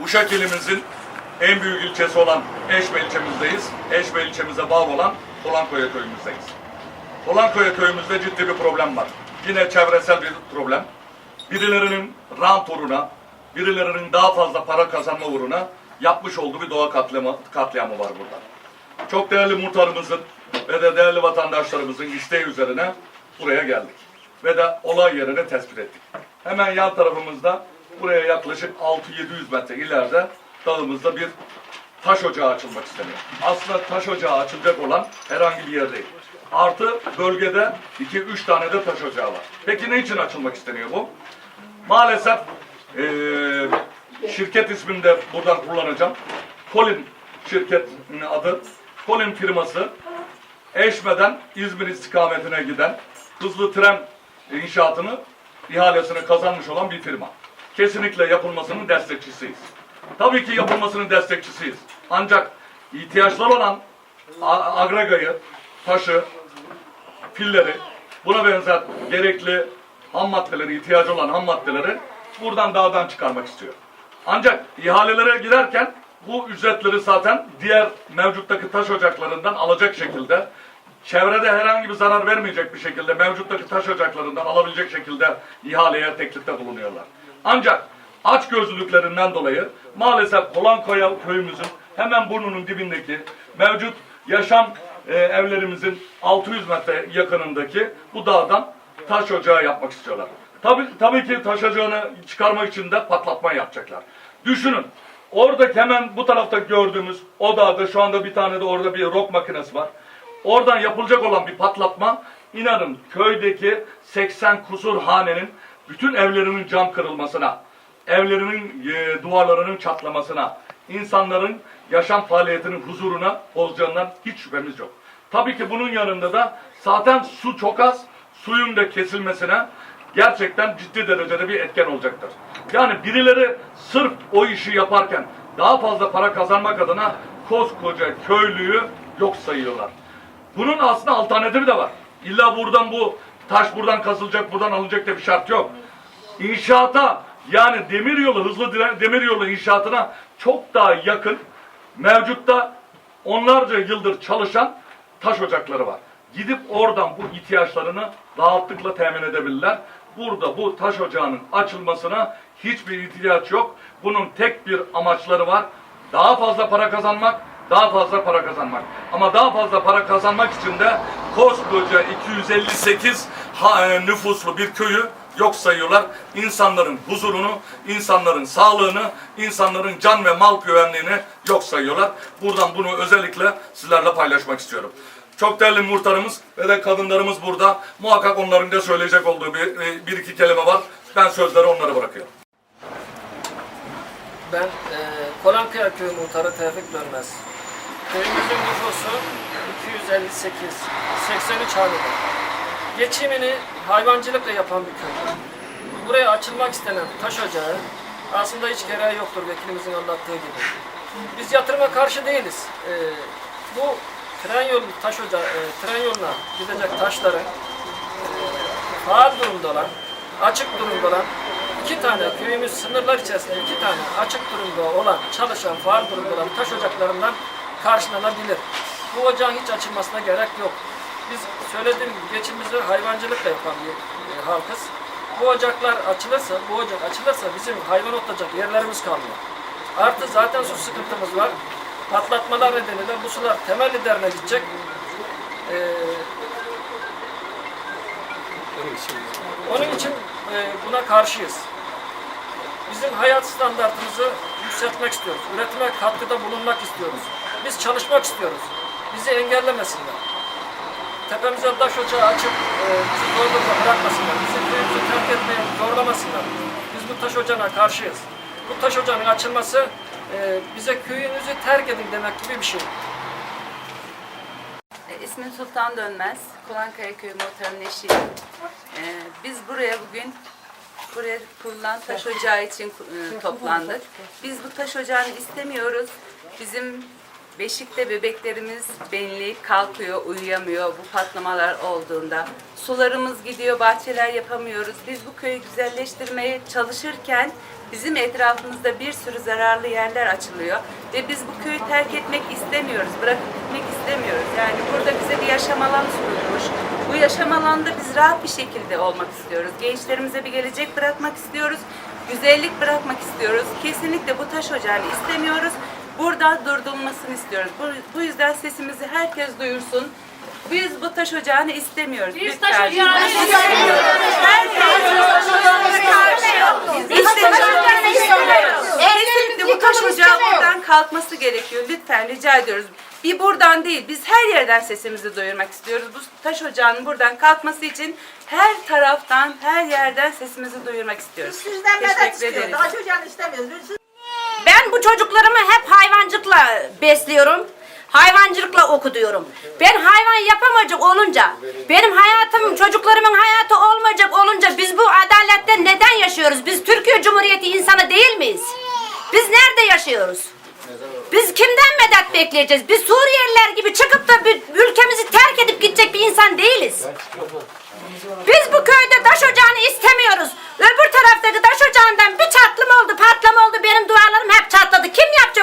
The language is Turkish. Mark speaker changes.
Speaker 1: Uşak ilimizin en büyük ilçesi olan Eşme ilçemizdeyiz. Eşme ilçemize bağlı olan Polankoya köyümüzdeyiz. Polankoya köyümüzde ciddi bir problem var. Yine çevresel bir problem. Birilerinin rant uğruna, birilerinin daha fazla para kazanma uğruna yapmış olduğu bir doğa katliamı, katliamı var burada. Çok değerli muhtarımızın ve de değerli vatandaşlarımızın isteği üzerine buraya geldik. Ve de olay yerini tespit ettik. Hemen yan tarafımızda buraya yaklaşık 6-700 metre ileride dağımızda bir taş ocağı açılmak isteniyor. Aslında taş ocağı açılacak olan herhangi bir yer değil. Artı bölgede 2-3 tane de taş ocağı var. Peki ne için açılmak isteniyor bu? Maalesef eee, şirket ismini de buradan kullanacağım. Colin şirketinin adı. Colin firması Eşme'den İzmir istikametine giden hızlı tren inşaatını ihalesini kazanmış olan bir firma. Kesinlikle yapılmasının destekçisiyiz. Tabii ki yapılmasının destekçisiyiz. Ancak ihtiyaçları olan agregayı, taşı, pilleri, buna benzer gerekli ham maddeleri, ihtiyacı olan ham maddeleri buradan dağdan çıkarmak istiyor. Ancak ihalelere girerken bu ücretleri zaten diğer mevcuttaki taş ocaklarından alacak şekilde, çevrede herhangi bir zarar vermeyecek bir şekilde mevcuttaki taş ocaklarından alabilecek şekilde ihaleye teklifte bulunuyorlar. Ancak aç gözlülüklerinden dolayı maalesef Kolankoya köyümüzün hemen burnunun dibindeki mevcut yaşam e, evlerimizin 600 metre yakınındaki bu dağdan taş ocağı yapmak istiyorlar. Tabii, tabii ki taş ocağını çıkarmak için de patlatma yapacaklar. Düşünün. Oradaki hemen bu tarafta gördüğümüz o dağda şu anda bir tane de orada bir rok makinesi var. Oradan yapılacak olan bir patlatma inanın köydeki 80 kusur hanenin bütün evlerinin cam kırılmasına, evlerinin e, duvarlarının çatlamasına, insanların yaşam faaliyetinin huzuruna bozacağından hiç şüphemiz yok. Tabii ki bunun yanında da zaten su çok az, suyun da kesilmesine gerçekten ciddi derecede bir etken olacaktır. Yani birileri sırf o işi yaparken daha fazla para kazanmak adına koskoca köylüyü yok sayıyorlar. Bunun aslında alternatifi de var. İlla buradan bu taş buradan kazılacak, buradan alınacak diye bir şart yok. İnşaata yani demiryolu, hızlı dire- demiryolu inşaatına çok daha yakın mevcutta onlarca yıldır çalışan taş ocakları var. Gidip oradan bu ihtiyaçlarını rahatlıkla temin edebilirler. Burada bu taş ocağının açılmasına hiçbir ihtiyaç yok. Bunun tek bir amaçları var. Daha fazla para kazanmak, daha fazla para kazanmak. Ama daha fazla para kazanmak için de koskoca 258 ha- e, nüfuslu bir köyü yok sayıyorlar. İnsanların huzurunu, insanların sağlığını, insanların can ve mal güvenliğini yok sayıyorlar. Buradan bunu özellikle sizlerle paylaşmak istiyorum. Çok değerli muhtarımız ve de kadınlarımız burada. Muhakkak onların da söyleyecek olduğu bir, e, bir iki kelime var. Ben sözleri onlara bırakıyorum.
Speaker 2: Ben e, Kolankaya Köyü Muhtarı Tevfik Dönmez. Köyümüzün nüfusu 258, 83 hanede. Geçimini hayvancılıkla yapan bir köy. Buraya açılmak istenen taş ocağı aslında hiç gereği yoktur vekilimizin anlattığı gibi. Biz yatırıma karşı değiliz. E, bu tren yolu, taş ocağı, e, tren yoluna gidecek taşların faal durumda olan, açık durumda olan iki tane köyümüz sınırlar içerisinde iki tane açık durumda olan, çalışan, faal durumda olan taş ocaklarından karşılanabilir. Bu ocağın hiç açılmasına gerek yok. Biz söylediğim gibi hayvancılıkla yapan bir e, halkız. Bu ocaklar açılırsa, bu ocak açılırsa bizim hayvan otlayacak yerlerimiz kalmıyor. Artı zaten su sıkıntımız var. Patlatmalar nedeniyle bu sular temelli derine gidecek. Ee, Onun için e, buna karşıyız. Bizim hayat standartımızı yükseltmek istiyoruz. Üretime katkıda bulunmak istiyoruz. Biz çalışmak istiyoruz. Bizi engellemesinler. Tepemize taş ocağı açıp e, bizi zor bırakmasınlar. Bizi köyümüzü terk etmeye zorlamasınlar. Biz bu taş ocağına karşıyız. Bu taş ocağının açılması e, bize köyünüzü terk edin demek gibi bir şey.
Speaker 3: E, İsmim Sultan Dönmez. Kulankaya Köyü muhtarının eşiyim. E, biz buraya bugün buraya kurulan taş ocağı için toplandık. Biz bu taş ocağını istemiyoruz. Bizim Beşikte bebeklerimiz benli kalkıyor, uyuyamıyor bu patlamalar olduğunda. Sularımız gidiyor, bahçeler yapamıyoruz. Biz bu köyü güzelleştirmeye çalışırken bizim etrafımızda bir sürü zararlı yerler açılıyor. Ve biz bu köyü terk etmek istemiyoruz, bırakıp gitmek istemiyoruz. Yani burada bize bir yaşam alanı sunulmuş. Bu yaşam alanında biz rahat bir şekilde olmak istiyoruz. Gençlerimize bir gelecek bırakmak istiyoruz. Güzellik bırakmak istiyoruz. Kesinlikle bu taş ocağını istemiyoruz. Burada durdurulmasını istiyoruz. Bu, bu yüzden sesimizi herkes duyursun. Biz bu taş ocağını istemiyoruz.
Speaker 4: Biz
Speaker 3: Lütfen.
Speaker 4: taş ocağını
Speaker 3: istemiyoruz. Biz taş ocağını istemiyoruz. Kesinlikle bu taş ocağı buradan kalkması gerekiyor. Lütfen rica ediyoruz. Bir buradan değil, biz her yerden sesimizi duyurmak istiyoruz. Bu taş ocağının buradan kalkması için her taraftan, her yerden sesimizi duyurmak istiyoruz.
Speaker 5: Sizden medet
Speaker 3: Teşekkür
Speaker 5: istiyor.
Speaker 3: ederiz.
Speaker 5: Daha çocuğunu istemiyoruz.
Speaker 4: Ben bu çocuklarımı hep hayvancılıkla besliyorum. Hayvancılıkla okutuyorum. Ben hayvan yapamayacak olunca, benim hayatım, çocuklarımın hayatı olmayacak olunca biz bu adaletten neden yaşıyoruz? Biz Türkiye Cumhuriyeti insanı değil miyiz? Biz nerede yaşıyoruz? Biz kimden medet bekleyeceğiz? Biz Suriyeliler gibi çıkıp da ülkemizi terk edip gidecek bir insan değiliz. Biz bu köyde taş ocağını istemiyoruz. Öbür taraftaki taş ocağından bir çatlama oldu, patlama oldu. Benim duvarlarım hep çatladı. Kim yapacak